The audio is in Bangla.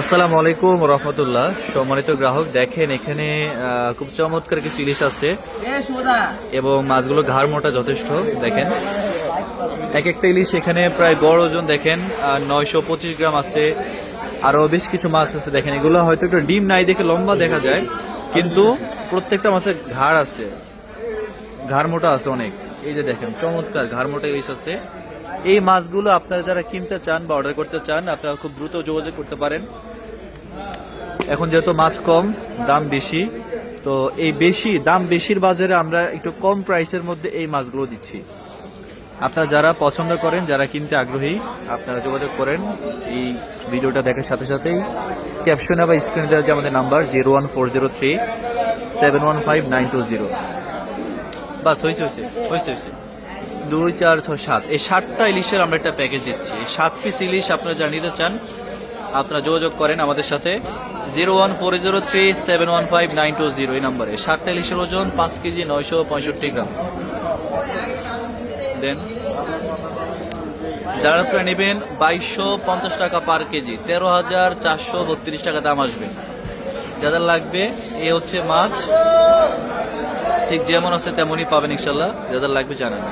আসসালামু আলাইকুম রহমতুল্লাহ। সম্মানিত গ্রাহক দেখেন এখানে খুব চমৎকার কিছু ইলিশ আছে। এবং মাছগুলো ঘাড় মোটা যথেষ্ট দেখেন। এক একটা ইলিশ এখানে প্রায় গড় ওজন দেখেন নয়শো পঁচিশ গ্রাম আছে। আরও বেশ কিছু মাছ আছে দেখেন। এগুলো হয়তো একটু ডিম নাই দেখে লম্বা দেখা যায় কিন্তু প্রত্যেকটা মাছের ঘাড় আছে। ঘাড় মোটা আছে অনেক। এই যে দেখেন চমৎকার ঘাড় মোটা ইলিশ আছে। এই মাছগুলো আপনারা যারা কিনতে চান বা অর্ডার করতে চান, আপনারা খুব দ্রুত যোগাযোগ করতে পারেন। এখন যেহেতু মাছ কম, দাম বেশি, তো এই বেশি, দাম বেশির বাজারে আমরা একটু কম প্রাইসের মধ্যে এই মাছগুলো দিচ্ছি। আপনারা যারা পছন্দ করেন, যারা কিনতে আগ্রহী, আপনারা যোগাযোগ করেন। এই ভিডিওটা দেখার সাথে সাথেই ক্যাপশনে বা স্ক্রিনে দেওয়া যে আমাদের number zero one four zero three seven one five nine two zero বাস হয়েছে হয়েছে হয়েছে হয়েছে দুই, চার, ছয়, সাত। এই সাতটা ইলিশের আমরা একটা প্যাকেজ দিচ্ছি। এই সাত পিস ইলিশ আপনারা যারা নিতে চান, আপনারা যোগাযোগ করেন আমাদের সাথে। Zero one four zero three seven one five nine two zero, এই নম্বরে। সাতটা ইলিশের ওজন পাঁচ কেজি নয়শো পঁয়ষট্টি গ্রাম। দেন, যারা আপনারা নেবেন বাইশশো পঞ্চাশ টাকা পার কেজি, তেরো হাজার চারশো বত্রিশ টাকা দাম আসবে। যাদের লাগবে, এ হচ্ছে মাছ। ঠিক যেমন আছে তেমনই পাবেন ইনশাল্লাহ। যাদের লাগবে জানান।